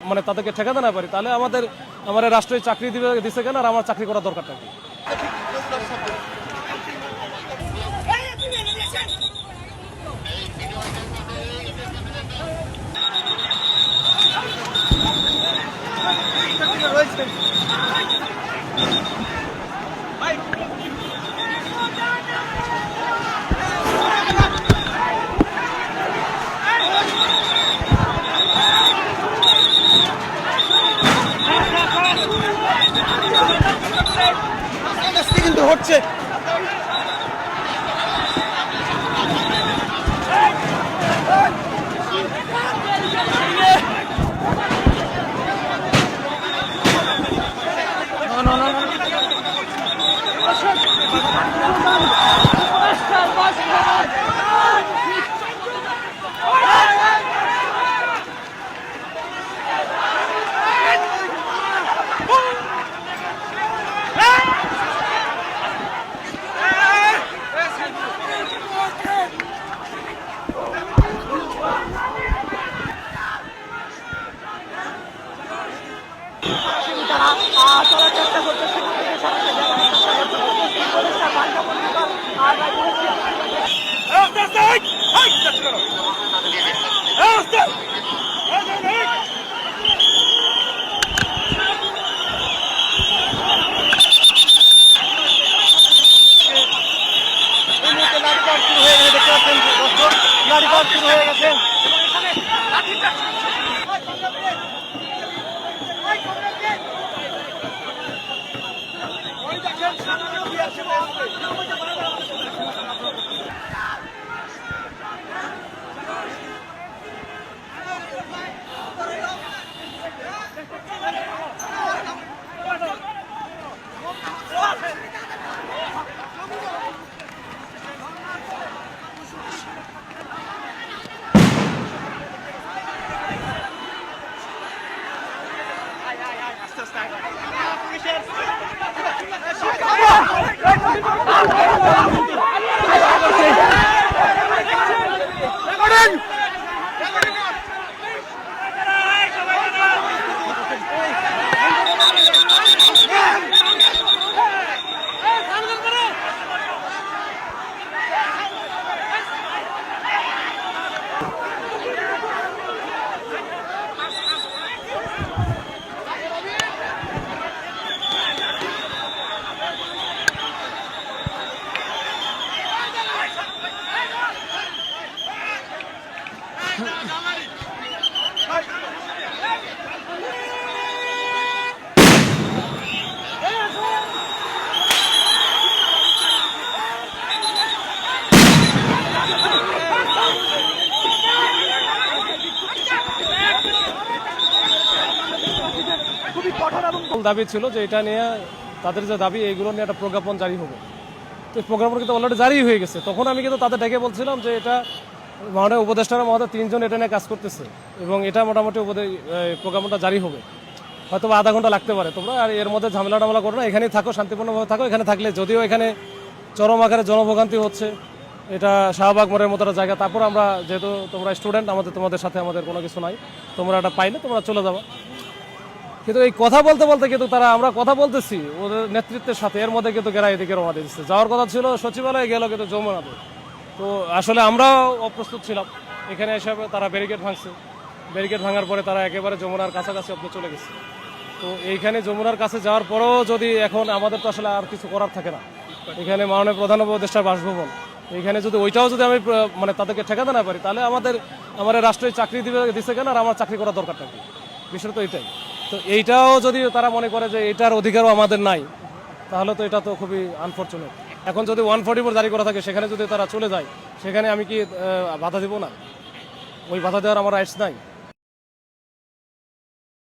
মানে তাদেরকে ঠেকাতে না পারি, তাহলে আমাদের, আমার রাষ্ট্রীয় চাকরি দিবে, দিছে কেন? আর আমার চাকরি করার দরকারটা কি? কিন্তু হচ্ছে। তারা চলার চেষ্টা করছে সেখান থেকে সরাসরি যাওয়ার চেষ্টা করছে। এই পুলিশরা পাল্টা পরিষ্কার আর লাঠিচার্জ শুরু হয়ে গেছে দেখতে পাচ্ছেন দর্শক লাঠিচার্জ শুরু হয়ে গেছে Come on! দাবি ছিল যে এটা নিয়ে তাদের যে দাবি, এইগুলো নিয়ে একটা প্রজ্ঞাপন জারি হবে। তো প্রজ্ঞাপন কিন্তু অলরেডি জারি হয়ে গেছে। তখন আমি কিন্তু তাদের ডেকে বলছিলাম যে এটা মাননীয় উপদেষ্টারা মহোদয় তিনজন এটা নিয়ে কাজ করতেছে। এবং এটা মোটামুটি উপদে এই প্রজ্ঞাপনটা জারি হবে। হয়তো আধা ঘণ্টা লাগতে পারে তোমরা। আর এর মধ্যে ঝামেলা টামেলা করো না। এখানেই থাকো, শান্তিপূর্ণভাবে থাকো। এখানে থাকলে যদিও এখানে চরম আকারে জনভোগান্তি হচ্ছে, এটা শাহবাগ মোড়ের মতো একটা জায়গা। তারপর আমরা যেহেতু তোমরা স্টুডেন্ট, আমাদের তোমাদের সাথে আমাদের কোনো কিছু নাই। তোমরা এটা পাইলে তোমরা চলে যাবা। কিন্তু এই কথা বলতে বলতে কিন্তু তারা আমরা কথা বলতেছি ওদের নেতৃত্বের সাথে। এর মধ্যে কিন্তু গেরা এদিকে রওনা দিচ্ছে। যাওয়ার কথা ছিল, সচিবালয়ে গেল কিন্তু যমুনাতে। তো আসলে আমরাও অপ্রস্তুত ছিলাম। এখানে এসে তারা ব্যারিকেড ভাঙছে। ব্যারিকেড ভাঙার পরে তারা একেবারে যমুনার কাছাকাছি অব্দি চলে গেছে। তো এইখানে যমুনার কাছে যাওয়ার পরেও যদি এখন আমাদের তো আসলে আর কিছু করার থাকে না। এখানে মাননীয় প্রধান উপদেষ্টার বাসভবন। এখানে যদি ওইটাও যদি আমি মানে তাদেরকে ঠেকাতে না পারি, তাহলে আমাদের, আমার রাষ্ট্রীয় চাকরি দিবে, দিছে কেন? আর আমার চাকরি করার দরকার কি? বিষয়টা তো এটাই। তো এইটাও যদি তারা মনে করে যে এটার অধিকারও আমাদের নাই, তাহলে তো এটা তো খুবই আনফর্চুনেট এখন যদি ওয়ান ফোর্টি জারি করা থাকে, সেখানে যদি তারা চলে যায়, সেখানে আমি কি বাধা দেবো না? ওই বাধা দেওয়ার আমার রাইটস নাই।